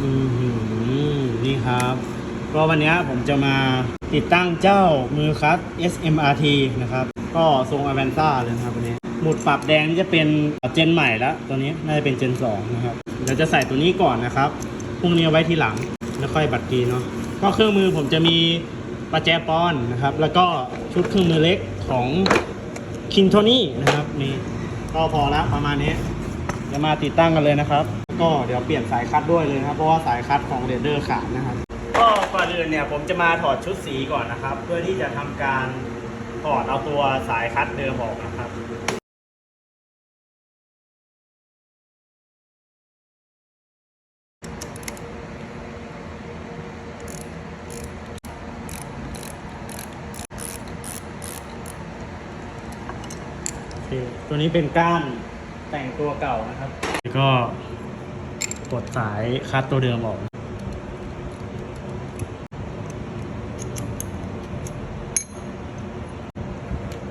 อือหือนี่ครับก็วันนี้ผมจะมาติดตั้งเจ้ามือคัส SMRT นะครับ ก็ทรงอเวนซ่าเลยนะครับวันนี้ หมุดปรับแดงนี่จะเป็นเจนใหม่แล้วตัวนี้น่าจะเป็นเจน 2 นะครับเดี๋ยวจะใส่ตัวนี้ก่อนนะครับพรุ่งนี้เอาไว้ทีหลังแล้วค่อยบัตรกีเนาะก็เครื่องมือผมจะมีประแจปอนนะครับ แล้วก็ชุดเครื่องมือเล็กของคิงโทนี่นะครับนี่ก็พอละประมาณนี้เดี๋ยวมาติดตั้งกันเลยนะครับ ก็เดี๋ยวเปลี่ยนสายคัดด้วยเลยนะครับ เพราะว่าสายคัดของเรเดอร์ขาดนะครับ ก็ก่อนอื่นเนี่ยผมจะมาถอดชุดสีก่อนนะครับ เพื่อที่จะทำการถอดเอาตัวสายคัดเดิมออกนะครับโอเคตัวนี้เป็นก้านแต่งตัวเก่านะครับแล้วก็ กดสายคัดตัวเดิมออก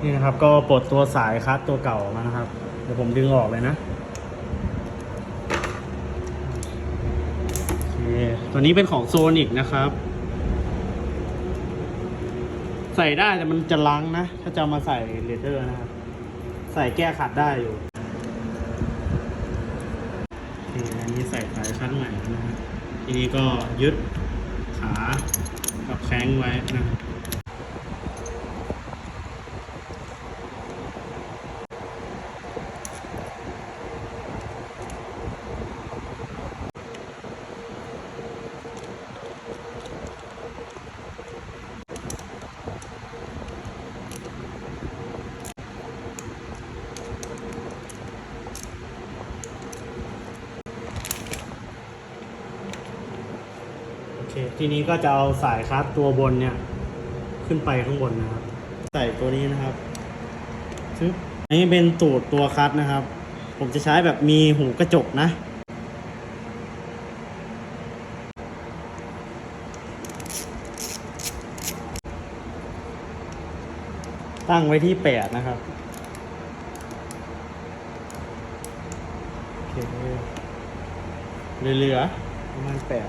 นี่นะครับก็ปลดตัวสายคัดตัวเก่ามานะครับ เดี๋ยวผมดึงออกเลยนะโอเคตัวนี้เป็นของโซนิกนะครับ ใส่ได้แต่มันจะล้างนะ ถ้าจะมาใส่เลเดอร์นะครับ ใส่แก้ขัดได้อยู่โอเคอันนี้ ใส่สายชั้นใหม่นะฮะทีนี้ก็ยึดขากับแข้งไว้นะครับ ทีนี้ก็จะเอาสายคัดตัวบนเนี่ย ขึ้นไปข้างบนนะครับ ใส่ตัวนี้นะครับซึบอันนี้เป็นตูดตัวคัดนะครับ ผมจะใช้แบบมีหูกระจกนะตั้งไว้ที่แปดนะครับเคเหลือๆประมาณแปด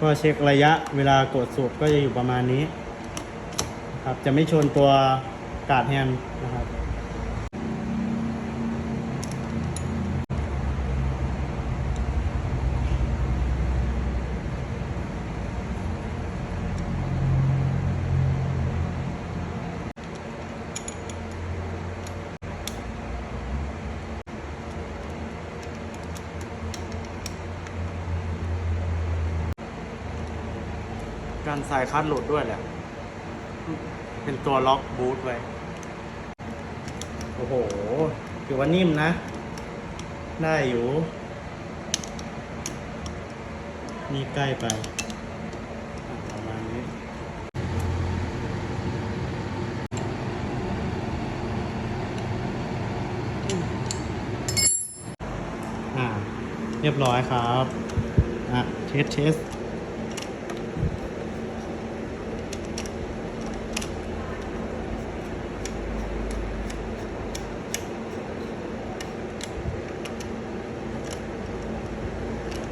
ก็เช็คระยะเวลากดสูบก็จะอยู่ประมาณนี้ครับจะไม่ชนตัวกาดแฮนนะครับ การสายคัดหลุดด้วยแหละ เป็นตัวล็อกบูทไว้ โอ้โหถือว่านิ่มนะ ได้อยู่ นี่ใกล้ไปอะประมาณนี้ อ่า เรียบร้อยครับ อะ เทสเทส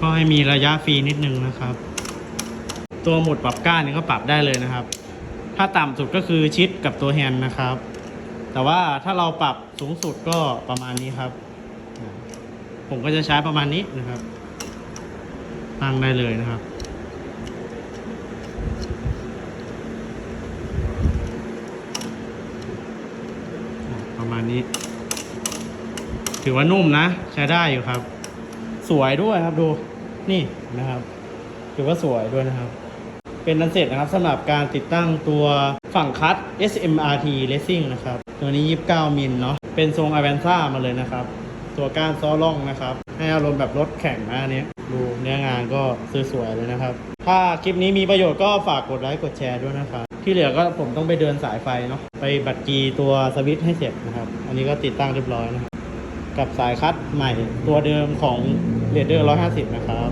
ก็ให้มีระยะฟรีนิดนึงนะครับ ตัวหมุดปรับก้านนี่ก็ปรับได้เลยนะครับ ถ้าต่ำสุดก็คือชิดกับตัวแฮนด์นะครับ แต่ว่าถ้าเราปรับสูงสุดก็ประมาณนี้ครับ ผมก็จะใช้ประมาณนี้นะครับตั้งได้เลยนะครับประมาณนี้ ถือว่านุ่มนะ ใช้ได้อยู่ครับ สวยด้วยครับดู นี่นะครับถือว่าสวยด้วยนะครับ เป็นนันเสร็จนะครับสำหรับการติดตั้งตัวฝั่งคัด SMRT Racing นะครับ ตัวนี้ 29 มิลเนาะเป็นทรง a v a n z a มาเลยนะครับ ตัวก้านซ้อล่องนะครับ ให้อารมณ์แบบรถแข่งนะอันนี้ดูเนื้องานก็สวยๆเลยนะครับ ถ้าคลิปนี้มีประโยชน์ก็ฝากกดไลค์กดแชร์ด้วยนะครับ ที่เหลือก็ผมต้องไปเดินสายไฟเนาะไปบัตรกีตัวสวิตช์ให้เสร็จนะครับ อันนี้ก็ติดตั้งเรียบร้อยนะครับ กับสายคัดใหม่ตัวเดิมของเรเดอร์150 นะครับ